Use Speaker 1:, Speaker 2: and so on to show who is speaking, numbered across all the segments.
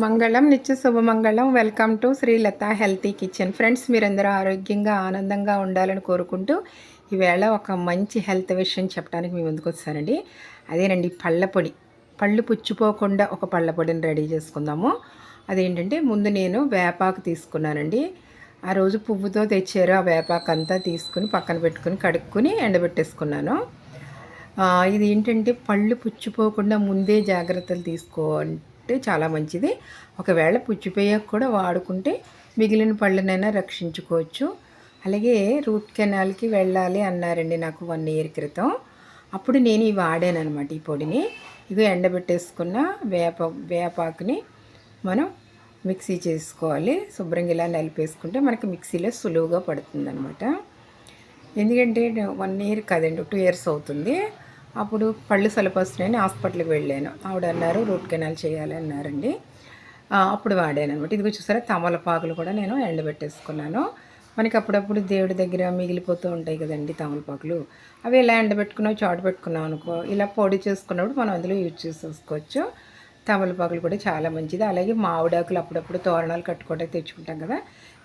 Speaker 1: మంగళం నిత్య శుభమంగళం welcome to Srilatha healthy kitchen. Friends మీరందరూ ఆరోగ్యంగా ఆనందంగా ఉండాలని కోరుకుంటూ ఈవేళ ఒక మంచి హెల్త్ విషయం చెప్పడానికి మీ ముందుకు వచ్చానండి. అదేనండి పళ్ళ పొడి. పళ్ళు పుచ్చిపోకుండా ఒక పళ్ళ పొడిని రెడీ చేసుకుందాము. అదేంటంటే ముందు నేను వేపాకు తీసుకున్నానండి. ఆ రోజు పువ్వుతో తెచ్చారు ఆ వేపాకు అంతా తీసుకుని పక్కన పెట్టుకుని కడుక్కుని ఎండబెట్టేసుకున్నాను. ఇది ఏంటంటే పళ్ళు పుచ్చిపోకుండా ముందే జాగ్రత్తలు వాడుకుంటే చాలా మంచిది. ఒకవేళ పుచ్చిపోయాక కూడా వాడుకుంటే మిగిలిన పళ్ళనైనా రక్షించుకోవచ్చు. అలాగే రూట్ కెనాల్కి వెళ్ళాలి అన్నారండి నాకు వన్ ఇయర్ క్రితం. అప్పుడు నేను ఇవి వాడానమాట ఈ పొడిని. ఇవి ఎండబెట్టేసుకున్న వేప వేపాకుని మనం మిక్సీ చేసుకోవాలి. శుభ్రంగా ఇలా నలిపేసుకుంటే మనకి మిక్సీలో సులువుగా పడుతుంది ఎందుకంటే వన్ ఇయర్ కదండి టూ ఇయర్స్ అవుతుంది. అప్పుడు పళ్ళు సలపొస్తున్నాయని హాస్పిటల్కి వెళ్ళాను. ఆవిడ అన్నారు రూట్ కెనాల్ చేయాలి అన్నారండి. అప్పుడు వాడాను అనమాట ఇది చూసారా తమలపాకులు కూడా నేను ఎండబెట్టేసుకున్నాను. మనకి అప్పుడప్పుడు దేవుడి దగ్గర మిగిలిపోతూ ఉంటాయి కదండి తమలపాకులు. అవి ఇలా ఎండబెట్టుకున్నావు చాటు పెట్టుకున్నాం అనుకో ఇలా పొడి చేసుకున్నప్పుడు మనం అందులో యూజ్ చేసుకోవచ్చు తమలపాకులు కూడా చాలా మంచిది. అలాగే మామిడాకులు అప్పుడప్పుడు తోరణాలు కట్టుకోవడానికి తెచ్చుకుంటాం కదా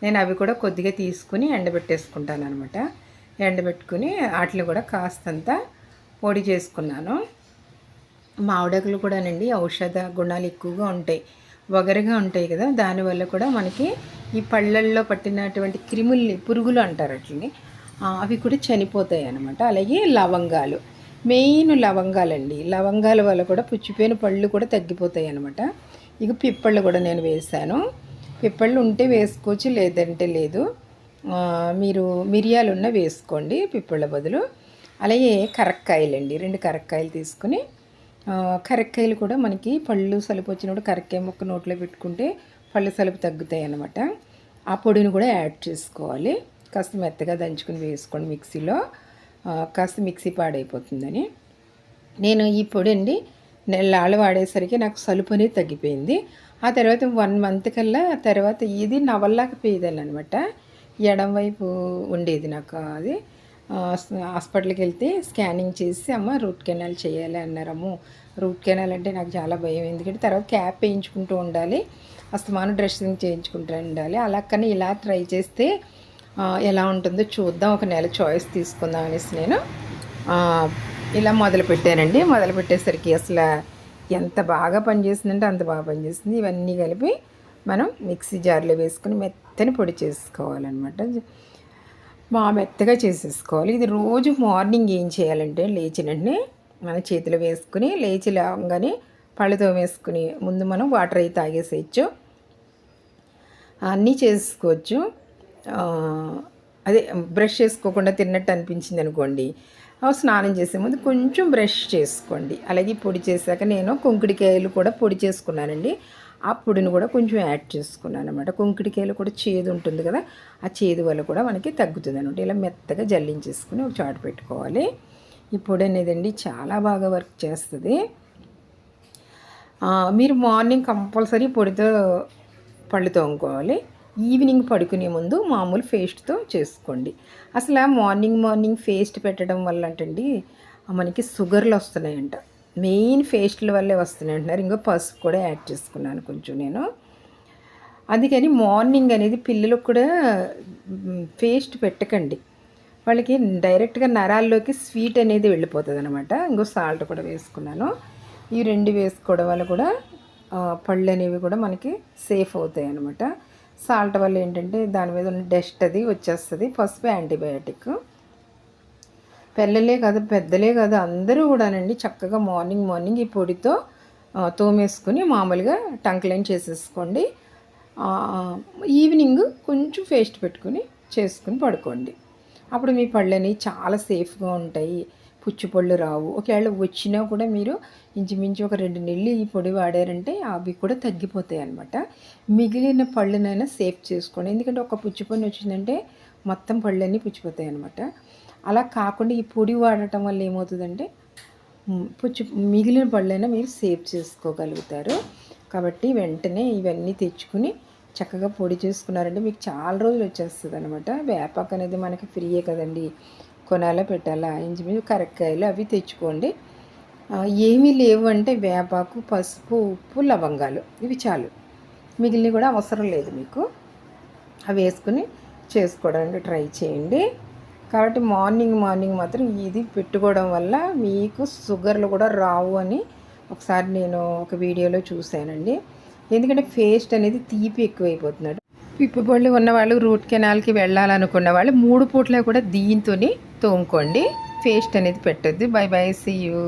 Speaker 1: నేను అవి కూడా కొద్దిగా తీసుకుని ఎండబెట్టేసుకుంటాను అనమాట ఎండబెట్టుకుని వాటిని కూడా కాస్తంత పొడి చేసుకున్నాను. మామిడాకులు కూడానండి ఔషధ గుణాలు ఎక్కువగా ఉంటాయి. వగరగా ఉంటాయి కదా దానివల్ల కూడా మనకి ఈ పళ్ళల్లో పట్టినటువంటి క్రిముల్ని పురుగులు అంటారు అట్లని అవి కూడా చనిపోతాయి అన్నమాట. అలాగే లవంగాలు. మెయిన్ లవంగాలండి. లవంగాల వల్ల కూడా పుచ్చిపోయిన పళ్ళు కూడా తగ్గిపోతాయి అనమాట ఇక పిప్పళ్ళు కూడా నేను వేశాను. పిప్పళ్ళు ఉంటే వేసుకోవచ్చు లేదంటే లేదు. మీరు మిరియాలు ఉన్న వేసుకోండి పిప్పళ్ళ బదులు. అలాగే కరక్కాయలండి. రెండు కరక్కాయలు తీసుకుని కరక్కాయలు కూడా మనకి పళ్ళు సలుపు వచ్చినప్పుడు కరక్కాయ ముక్క నోట్లో పెట్టుకుంటే పళ్ళు సలుపు తగ్గుతాయి అన్నమాట ఆ పొడిని కూడా యాడ్ చేసుకోవాలి. కాస్త మెత్తగా దంచుకుని వేసుకోండి మిక్సీలో. కాస్త మిక్సీ పాడైపోతుందని. నేను ఈ పొడి అండి నెలలు వాడేసరికి నాకు సలుపు అనేది తగ్గిపోయింది. ఆ తర్వాత వన్ మంత్ కల్లా తర్వాత ఇది నవల్లాకపోయేదాన్ని అనమాట ఎడం వైపు ఉండేది నాకు అది. హాస్పిటల్కి వెళ్తే స్కానింగ్ చేసి అమ్మ రూట్ కెనాల్ చేయాలి అన్నారమ్ము. రూట్ కెనాల్ అంటే నాకు చాలా భయం. ఎందుకంటే తర్వాత క్యాప్ వేయించుకుంటూ ఉండాలి. అస్తమానం డ్రెస్సింగ్ చేయించుకుంటూ ఉండాలి. అలా కానీ ఇలా ట్రై చేస్తే ఎలా ఉంటుందో చూద్దాం. ఒక నెల చాయిస్ తీసుకుందాం అనేసి నేను ఇలా మొదలుపెట్టానండి మొదలుపెట్టేసరికి అసలు ఎంత బాగా పనిచేసిందంటే అంత బాగా పనిచేసింది. ఇవన్నీ కలిపి మనం మిక్సీ జార్లో వేసుకుని మెత్తని పొడి చేసుకోవాలన్నమాట. బాగా మెత్తగా చేసేసుకోవాలి. ఇది రోజు మార్నింగ్ ఏం చేయాలంటే లేచిన వెంటనే మన చేతిలో వేసుకుని లేచి లేవగానే పళ్ళతో వేసుకుని ముందు మనం వాటర్ అయితే తాగేసేయచ్చు. అన్నీ చేసుకోవచ్చు. అదే బ్రష్ చేసుకోకుండా తిన్నట్టు అనిపించింది అనుకోండి. స్నానం చేసే ముందు కొంచెం బ్రష్ చేసుకోండి. అలాగే పొడి చేశాక నేను కుంకుడికాయలు కూడా పొడి చేసుకున్నానండి. ఆ పొడిని కూడా కొంచెం యాడ్ చేసుకున్నాను అనమాట కుంకుడికాయలు కూడా చేదు ఉంటుంది కదా ఆ చేదు వల్ల కూడా మనకి తగ్గుతుంది అనమాట ఇలా మెత్తగా జల్లించేసుకుని ఒక చాటు పెట్టుకోవాలి. ఈ పొడి అనేదండి చాలా బాగా వర్క్ చేస్తుంది. మీరు మార్నింగ్ కంపల్సరీ పొడితో పళ్ళు తోముకోవాలి. ఈవినింగ్ పడుకునే ముందు మామూలు పేస్ట్తో చేసుకోండి. అసలు మార్నింగ్ మార్నింగ్ పేస్ట్ పెట్టడం వల్ల అంటండి మనకి షుగర్లు వస్తున్నాయంట. మెయిన్ ఫేస్ట్ల వల్లే వస్తున్నాయి అంటున్నారు. ఇంకో పసుపు కూడా యాడ్ చేసుకున్నాను కొంచెం నేను. అందుకని మార్నింగ్ అనేది పిల్లలకు కూడా పేస్ట్ పెట్టకండి. వాళ్ళకి డైరెక్ట్గా నరాల్లోకి స్వీట్ అనేది వెళ్ళిపోతుంది అనమాట ఇంకో సాల్ట్ కూడా వేసుకున్నాను. ఈ రెండు వేసుకోవడం వల్ల కూడా పళ్ళు అనేవి కూడా మనకి సేఫ్ అవుతాయి అనమాట సాల్ట్ వల్ల ఏంటంటే దాని మీద ఉన్న డస్ట్ అది వచ్చేస్తుంది. పసుపు యాంటీబయాటిక్. పిల్లలే కాదు పెద్దలే కాదు అందరూ కూడానండి చక్కగా మార్నింగ్ మార్నింగ్ ఈ పొడితో తోమేసుకుని మామూలుగా టంక్లైన్ చేసేసుకోండి. ఈవినింగ్ కొంచెం పేస్ట్ పెట్టుకుని చేసుకుని పడుకోండి. అప్పుడు మీ పళ్ళు అనేవి చాలా సేఫ్గా ఉంటాయి. పుచ్చిపళ్ళు రావు. ఒకవేళ వచ్చినా కూడా మీరు ఇంచుమించు ఒక రెండు నెలలు ఈ పొడి వాడారంటే అవి కూడా తగ్గిపోతాయి అనమాట మిగిలిన పళ్ళనైనా సేఫ్ చేసుకోండి. ఎందుకంటే ఒక పుచ్చిపన్ను వచ్చిందంటే మొత్తం పళ్ళన్నీ పుచ్చిపోతాయి అనమాట అలా కాకుండా ఈ పొడి వాడటం వల్ల ఏమవుతుందంటే పుచ్చి మిగిలిన పళ్ళైనా మీరు సేవ్ చేసుకోగలుగుతారు. కాబట్టి వెంటనే ఇవన్నీ తెచ్చుకుని చక్కగా పొడి చేసుకున్నారంటే మీకు చాలా రోజులు వచ్చేస్తుంది అనమాట వేపాకు అనేది మనకి ఫ్రీయే కదండి. కొనాలా పెట్టాలా ఇంచుమించు కరక్కాయలు అవి తెచ్చుకోండి. ఏమీ లేవు అంటే వేపాకు పసుపు ఉప్పు లవంగాలు ఇవి చాలు. మిగిలినవి కూడా అవసరం లేదు మీకు. అవి వేసుకుని చేసుకోవడానికి ట్రై చేయండి. కాబట్టి మార్నింగ్ మార్నింగ్ మాత్రం ఇది పెట్టుకోవడం వల్ల మీకు షుగర్లు కూడా రావు అని ఒకసారి నేను ఒక వీడియోలో చూశానండి. ఎందుకంటే పేస్ట్ అనేది తీపి ఎక్కువైపోతున్నాడు పిప్పుబొళ్ళు ఉన్నవాళ్ళు రూట్ కెనాల్కి వెళ్ళాలనుకున్న వాళ్ళు మూడు పూట్ల కూడా దీంతో తోముకోండి. పేస్ట్ అనేది పెట్టద్దు. By by. See you